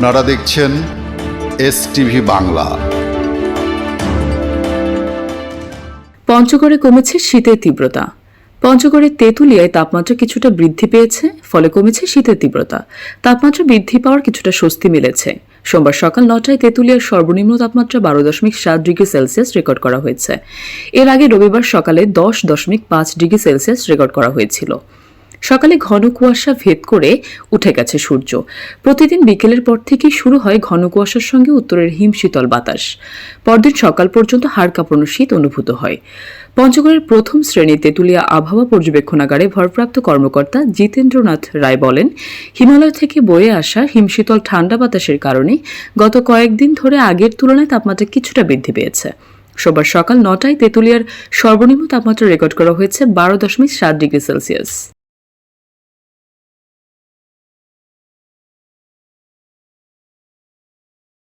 আপনারা দেখছেন S TV Bangla. পঞ্চগড়ে কমেছে শীতের তীব্রতা। পঞ্চগড়ের তেঁতুলিয়ায় তাপমাত্রা কিছুটা বৃদ্ধি পেয়েছে, ফলে কমেছে শীতের তীব্রতা। তাপমাত্রা বৃদ্ধি পাওয়ার কিছুটা স্বস্তি মিলেছে। সোমবার সকাল নটায় তেঁতুলিয়ার সর্বনিম্ন তাপমাত্রা বারো দশমিক সাত ডিগ্রি সেলসিয়াস রেকর্ড করা হয়েছে। এর আগে রবিবার সকালে দশ দশমিক পাঁচ ডিগ্রি সেলসিয়াস রেকর্ড করা হয়েছিল। সকালে ঘন কুয়াশা ভেদ করে উঠে গেছে সূর্য। প্রতিদিন বিকেলের পর থেকেই শুরু হয় ঘন কুয়াশার সঙ্গে উত্তরের হিমশীতল বাতাস। পরদিন সকাল পর্যন্ত হাড় কাঁপানো শীত অনুভূত হয়। পঞ্চগড়ের প্রথম শ্রেণির তেঁতুলিয়া আবহাওয়া পর্যবেক্ষণাগারে ভরপ্রাপ্ত কর্মকর্তা জিতেন্দ্রনাথ রায় বলেন, হিমালয় থেকে বয়ে আসা হিমশীতল ঠান্ডা বাতাসের কারণে গত কয়েকদিন ধরে আগের তুলনায় তাপমাত্রা কিছুটা বৃদ্ধি পেয়েছে। সোমবার সকাল নটায় তেঁতুলিয়ার সর্বনিম্ন তাপমাত্রা রেকর্ড করা হয়েছে বারো দশমিক সাত ডিগ্রি সেলসিয়াস।